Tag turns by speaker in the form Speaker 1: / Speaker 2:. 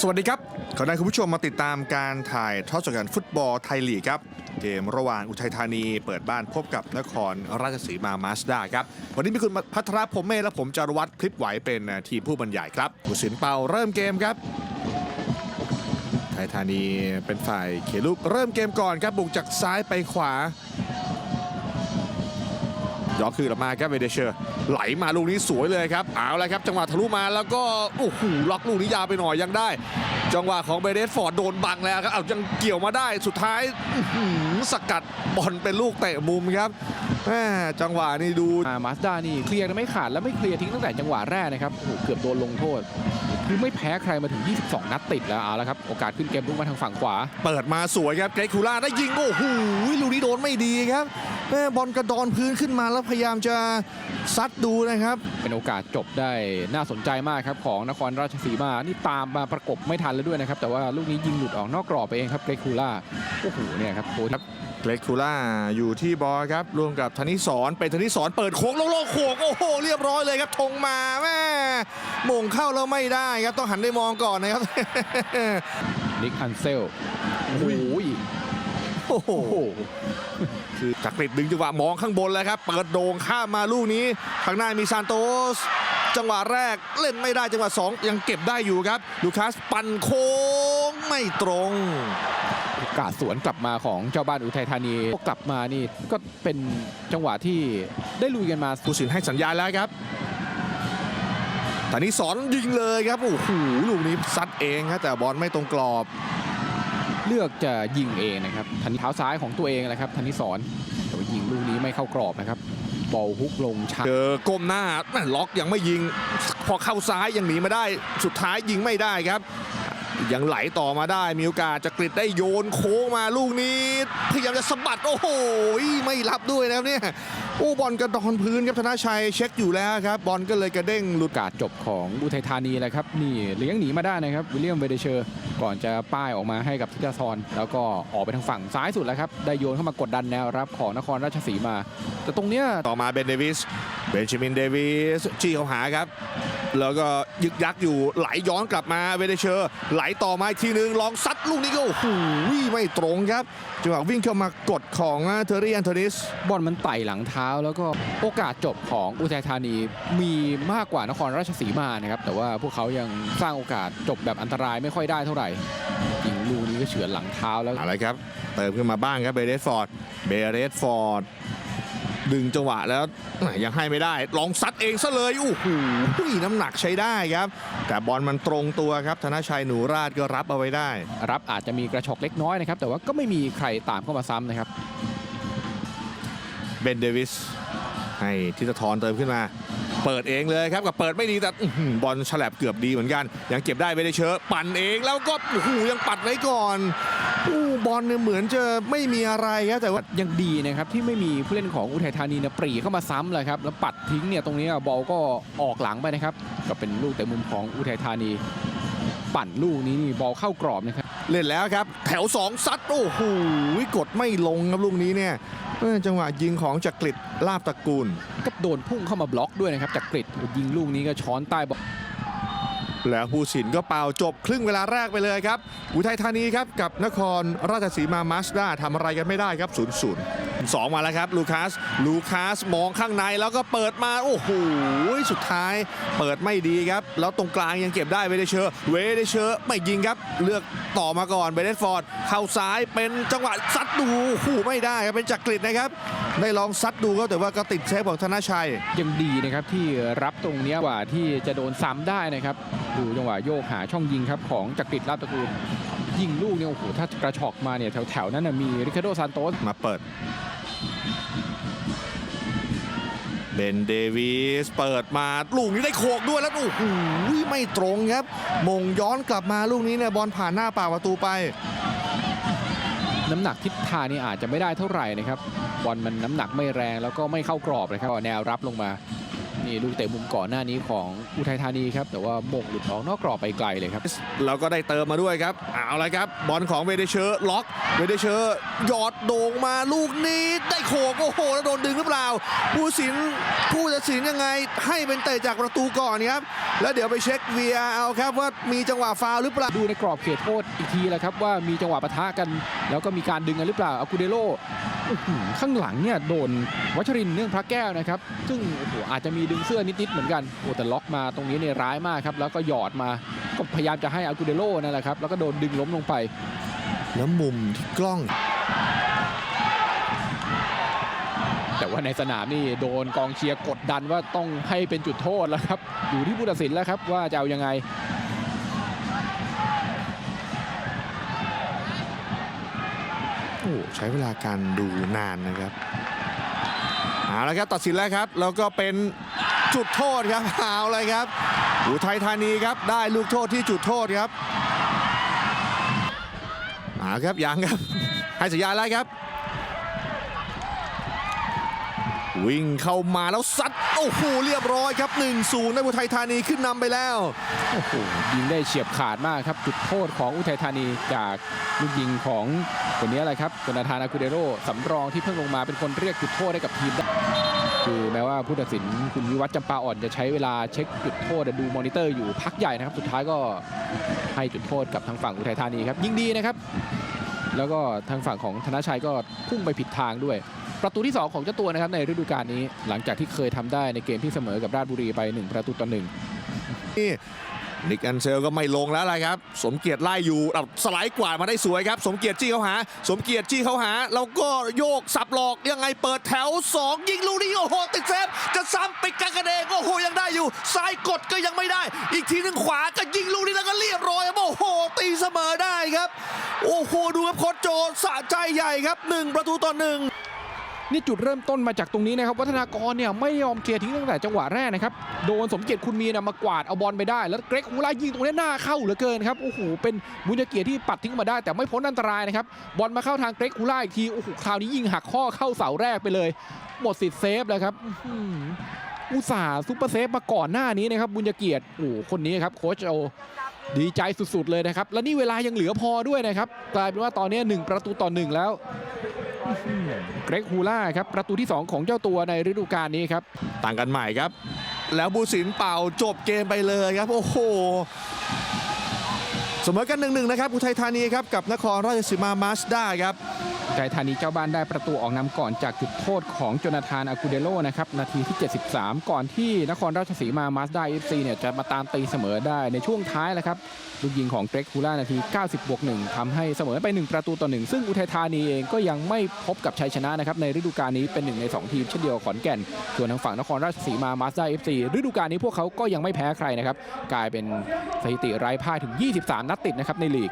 Speaker 1: สวัสดีครับ ขอได้คุณผู้ชมมาติดตามการถ่ายทอดสดการฟุตบอลไทยลีกครับ เกมระหว่างอุทัยธานีเปิดบ้านพบกับนครราชสีมามาสด้าครับ วันนี้มีคุณพัทรพรหมเมธและผมจารวัตรพลิบไหวเป็นทีมผู้บรรยายครับผู้สินเป่าเริ่มเกมครับ ไทยธานีเป็นฝ่ายเขลุกเริ่มเกมก่อนครับบุกจากซ้ายไปขวา ย้อนคืนออกมาครับเวเดเชอร์ไหลมาลูกนี้สวยเลยครับเอาละครับ จังหวะทะลุมาแล้วก็โอ้โหล็อกลูกนี้ยาวไปหน่อยยังได้ จังหวะของเบเดสฟอร์ดโดนบังแล้วครับเอายังเกี่ยวมาได้สุดท้ายสกัดบอลเป็นลูกเตะมุมครับจังหวะนี้ดู
Speaker 2: มาสด้านี่เคลียร์ไม่ขาดและไม่เคลียร์ทิ้งตั้งแต่จังหวะแรกนะครับโอ้โหเกือบโดนลงโทษ คือไม่แพ้ใครมาถึง 22 นัดติดแล้วเอาละครับ โอกาสขึ้นเกมลุกมาทางฝั่งขวา
Speaker 1: เปิดมาสวยครับเกรกคูล่าได้ยิง โอ้โหลูกนี้โดนไม่ดีครับแม่บอลกระดอนพื้นขึ้นมาแล้วพยายามจะซัดดูนะครับ
Speaker 2: เป็นโอกาสจบได้น่าสนใจมากครับของนครราชสีมา นี่ตามมาประกบไม่ทันแล้วด้วยนะครับ แต่ว่าลูกนี้ยิงหลุดออกนอกกรอบไปเองครับเกรกคูล่า โอ้โห เนี่ยครับโค้ชครับ
Speaker 1: เกรกคูล่าอยู่ที่บอลครับรวมกับธนิสรเป็นธนิสรเปิดโค้งโล่งๆโขกโอ้โหเรียบร้อยเลยครับธงมาแม่โมงเข้าแล้วไม่ได้ครับต้องหันไปมองก่อนนะครับ
Speaker 2: นิกฮันเซลโอ้โห
Speaker 1: โอ้โห
Speaker 2: โอ้โห
Speaker 1: คือจักริดดึงจังหวะมองข้างบนแล้วครับ เปิดโด่งข้ามมาลูกนี้ข้างหน้ามีซานโตส จังหวะแรกเล่นไม่ได้จังหวะสองยังเก็บได้อยู่ครับลูคัสปั่นโค้งไม่ตรง
Speaker 2: โอ กาสสวนกลับมาของเจ้าบ้านอุทัยธานีกลับมานี่ก็เป็นจังหวะที่ได้ลุยกันมา
Speaker 1: ผู้สินให้สัญญาณแล้วครับธนิสรยิงเลยครับโอ้โหลูกนี้ซัดเองครับแต่บอลไม่ตรงกรอบ
Speaker 2: เลือกจะยิงเองนะครับทันเท้าซ้ายของตัวเองนะครับธนิสรแต่ว่ายิงลูกนี้ไม่เข้ากรอบนะครับบอลฮุกลงชา
Speaker 1: เจอก้มหน้าแม่ล็อกยังไม่ยิง พอเข้าซ้ายยังหนีมาได้ สุดท้ายยิงไม่ได้ครับ ยังไหลต่อมาได้มีโอกาสจะกริดได้โยนโค้งมาลูกนี้พยายามจะสะบัดโอ้โหไม่รับด้วยนะครับเนี่ยโอ้บอลกระดอนพื้นครับธนาชัยเช็คอยู่แล้วครับบอลก็เลยกระเด้งหลุด
Speaker 2: กาสจบของอุทัยธานีแหละครับนี่เลี้ยงหนีมาได้นะครับวิลเลียมเวเดเชอร์ก่อนจะป้ายออกมาให้กับทิจาซอนแล้วก็ออกไปทางฝั่งซ้ายสุดแล้วครับได้โยนเข้ามากดดันแนวรับของนครราชสีมา แต่ตรงเนี้ย
Speaker 1: ต่อมาเบนเดวิสเบนจามินเดวิสจี้เขาหาครับ แล้วก็ยึกยักอยู่ไหลย้อนกลับมาเวเดเชอร์ไหลต่อมาอีกทีหนึ่งลองซัดลูกนี้ก็โอ้โหไม่ตรงครับจังหวะวิ่งเข้ามากดของเทอร์รี่แอนโทนิส
Speaker 2: บอลมันไต่หลังเท้า แล้วก็โอกาสจบของอุทัยธานีมีมากกว่านครราชสีมานะครับแต่ว่าพวกเขายังสร้างโอกาสจบแบบอันตรายไม่ค่อยได้เท่าไหร่ยิงลูกนี้ก็เฉือนหลังเท้าแล้ว
Speaker 1: อะไรครับเติมขึ้นมาบ้างครับเบเรสฟอร์ดเบเรสฟอร์ด ดึงจังหวะแล้วยังให้ไม่ได้ ลองซัดเองซะเลยโอ้โหน้ำหนักใช้ได้ครับ แต่บอลมันตรงตัวครับ ธนชัยหนูราชก็รับเอาไว้ได้
Speaker 2: รับอาจจะมีกระชอกเล็กน้อยนะครับ แต่ว่าก็ไม่มีใครตามเข้ามาซ้ำนะครับ
Speaker 1: เบนเดวิสให้ทิตทรเติมขึ้นมา เปิดเองเลยครับกับเปิดไม่ดีแต่บอลฉลับเกือบดีเหมือนกัน ยังเก็บได้ไม่ได้เชอะปั่นเองแล้วก็โอ้โหยังปัดไว้ก่อนอู้บอลเนี่ยเหมือนจะไม่มีอะไรครับแต่ว่า
Speaker 2: ยังดีนะครับที่ไม่มีผู้เล่นของอุทัยธานีเนี่ยปรีเข้ามาซ้ำเลยครับแล้วปัดทิ้งเนี่ยตรงนี้บอลก็ออกหลังไปนะครับ ก็เป็นลูกเตะมุมของอุทัยธานี ปั่นลูกนี้นี่บอลเข้ากรอบนะครับ
Speaker 1: เล่นแล้วครับ แถว 2 ซัดโอ้โหกดไม่ลงครับลูกนี้เนี่ยเออจังหวะยิงของจักริดลาบตระกูล
Speaker 2: ก็โดนพุ่งเข้ามาบล็อกด้วยนะครับจากกริดยิงลูกนี้ก็ช้อนใต้บอล
Speaker 1: แล้วผู้สินก็เป่าจบครึ่งเวลาแรกไปเลยครับ อุทัยธานีครับกับนครราชสีมามาสด้าทำอะไรกันไม่ได้ครับ 0 0 2 มาแล้วครับลูคัสลูคัสมองข้างในแล้วก็เปิดมา โอ้โห สุดท้ายเปิดไม่ดีครับ แล้วตรงกลางยังเก็บได้เวเดเชอร์เวเดเชอร์ไม่ยิงครับ เลือกต่อมาก่อนเบเดฟอร์ดเข้าซ้ายเป็นจังหวะซัดดูคู่ไม่ได้ครับเป็นจักริดนะครับได้ลองซัดดูก็แต่ว่าก็ติดเซฟของธนชัย
Speaker 2: ยังดีนะครับที่รับตรงเนี้ยกว่าที่จะโดนซ้ำได้นะครับ ดูจังหวะโยกหาช่องยิงครับของจักริดลาบตระกูลยิงลูกเนี่ยโอ้โหถ้ากระชอกมาเนี่ยแถวๆนั้นนะมีริคาร์โดซานโตส
Speaker 1: มาเปิด เบนเดวิสเปิดมาลูกนี้ได้โขกด้วยแล้วโอ้โหไม่ตรงครับ มงย้อนกลับมาลูกนี้เนี่ยบอลผ่านหน้าป่าประตูไป
Speaker 2: น้ำหนักทิศทางนี่อาจจะไม่ได้เท่าไหร่นะครับบอลมันน้ำหนักไม่แรงแล้วก็ไม่เข้ากรอบนะครับแนวรับลงมา นี่ลูกเตะมุมก่อนหน้านี้ของอุทัยธานีครับ แต่ว่าโมงหลุดออกนอกกรอบไปไกลเลยครับ
Speaker 1: แล้วก็ได้เติมมาด้วยครับ เอาละครับ บอลของเวเดเชอร์ล็อก เวเดเชอร์หยอดโด่งมาลูกนี้ได้โขกโอ้โหแล้วโดนดึงหรือเปล่า ผู้สินผู้ตัดสินยังไง ให้เป็นเตะจากประตูก่อนครับ แล้วเดี๋ยวไปเช็ค VR เอาครับว่ามีจังหวะฟาวล์หรือเปล่า
Speaker 2: ดูในกรอบเขตโทษอีกทีแหละครับว่ามีจังหวะปะทะกัน แล้วก็มีการดึงกันหรือเปล่าอากูเดโลอื้อหือข้างหลังเนี่ยโดนวัชรินทร์เนื่องพระแก้วนะครับ ซึ่งโอ้โหอาจจะมีดึงเสื้อนิดๆเหมือนกันโอ้แต่ล็อกมาตรงนี้เนี่ยร้ายมากครับแล้วก็หยอดมาก็พยายามจะให้อากูเดโลนั่นแหละครับแล้วก็โดนดึงล้มลงไป
Speaker 1: แล้วมุมที่กล้อง
Speaker 2: แต่ว่าในสนามนี่โดนกองเชียร์กดดันว่าต้องให้เป็นจุดโทษแล้วครับ อยู่ที่ผู้ตัดสินแล้วครับว่าจะเอายังไง
Speaker 1: โอ้ใช้เวลาการดูนานนะครับเอาละครับตัดสินแล้วครับ แล้วก็เป็น จุดโทษครับเอาเลยครับอุทัยธานีครับได้ลูกโทษที่จุดโทษครับเอาครับยังครับ ให้สัญญาณแล้วครับ วิ่งเข้ามาแล้วซัดโอ้โหเรียบร้อยครับ1-0ในอุทัยธานีขึ้นนำไปแล้ว
Speaker 2: โอ้โหยิงได้เฉียบขาดมากครับ จุดโทษของอุทัยธานีจากลูกยิงของคนนี้แหละครับจนาธานอาคูเดโรสำรองที่เพิ่งลงมาเป็นคนเรียกจุดโทษให้กับทีมได้ คือแม้ว่าผู้ตัดสินคุณวิวัฒน์จำปาอ่อนจะใช้เวลาเช็คจุดโทษดูมอนิเตอร์อยู่พักใหญ่นะครับ สุดท้ายก็ให้จุดโทษกับทางฝั่งอุทัยธานีครับยิงดีนะครับ แล้วก็ทางฝั่งของธนชัยก็พุ่งไปผิดทางด้วย ประตูที่ 2 ของเจ้าตัวนะครับในฤดูกาลนี้ หลังจากที่เคยทำได้ในเกมที่เสมอกับราชบุรีไป 1 ประตูต่อหนึ่ง
Speaker 1: นิกอันเซลก็ไม่ลงแล้วอะไรครับ สมเกียรติไล่อยู่เอาสไลด์กวาดมาได้สวยครับ สมเกียรติจี้เขาหา สมเกียรติจี้เขาหา แล้วก็โยกสับหลอกยังไงเปิดแถว 2 ยิงลูกนี้โอ้โหติดเซฟจะซ้ำปิดกางกระเดงโอ้โหยังได้อยู่ ซ้ายกดก็ยังไม่ได้ อีกทีหนึงขวาก็ยิงลูกนี้แล้วก็เรียบร้อยโอ้โหตีเสมอได้ครับ โอ้โหดูครับโคชโจสะใจใหญ่ครับหนึ่งประตูต่อหนึ่ง
Speaker 2: นี่จุดเริ่มต้นมาจากตรงนี้นะครับ วัฒนากรเนี่ยไม่ยอมเคลียร์ทิ้งตั้งแต่จังหวะแรกนะครับ โดนสมเกียรติคุณมีนะมากวาดเอาบอลไปได้ แล้วเกรกฮูล่ายิงตรงนี้หน้าเข้าเหลือเกินครับ โอ้โห เป็นบุญเกียรติที่ปัดทิ้งมาได้ แต่ไม่พ้นอันตรายนะครับ บอลมาเข้าทางเกรกฮูล่าอีกที โอ้โห คราวนี้ยิงหักข้อเข้าเสาแรกไปเลย หมดสิทธิ์เซฟแล้วครับอุตส่าห์ซุปเปอร์เซฟมาก่อนหน้านี้นะครับบุญเกียรติโอ้คนนี้ครับโค้ชโอดีใจสุดๆเลยนะครับ และนี่เวลายังเหลือพอด้วยนะครับกลายเป็นว่าตอนนี้1ประตูต่อ1แล้ว เกรกฮูล่าครับประตูที่ 2 ของเจ้าตัวในฤดูกาลนี้ครับ
Speaker 1: ต่างกันใหม่ครับ แล้วบูสินเป่าจบเกมไปเลยครับ โอ้โห เสมอกันหนึ่งหนึ่งนะครับอุทัยธานีครับกับนครราชสีมามาสด้าครับ
Speaker 2: ใจธานีเจ้าบ้านได้ประตูออกนำก่อนจากจุดโทษของโจนาธานอากูเดโลนะครับนาทีที่ 73 ก่อนที่นครราชสีมามาสด้าเอฟซีเนี่ยจะมาตามตีเสมอได้ในช่วงท้ายแหละครับลูกยิงของเกรกฮูล่านาที 90บวก1ทำให้เสมอไป 1 ประตูต่อ 1 ซึ่งอุทัยธานีเองก็ยังไม่พบกับชัยชนะนะครับในฤดูกาลนี้เป็นหนึ่งใน 2 ทีมเช่นเดียวกับขอนแก่น ส่วนทางฝั่งนครราชสีมามาสด้าเอฟซีฤดูกาลนี้พวกเขาก็ยังไม่แพ้ใครนะครับกลายเป็นสถิติไร้พ่ายถึง 23นัดติดนะครับในลีก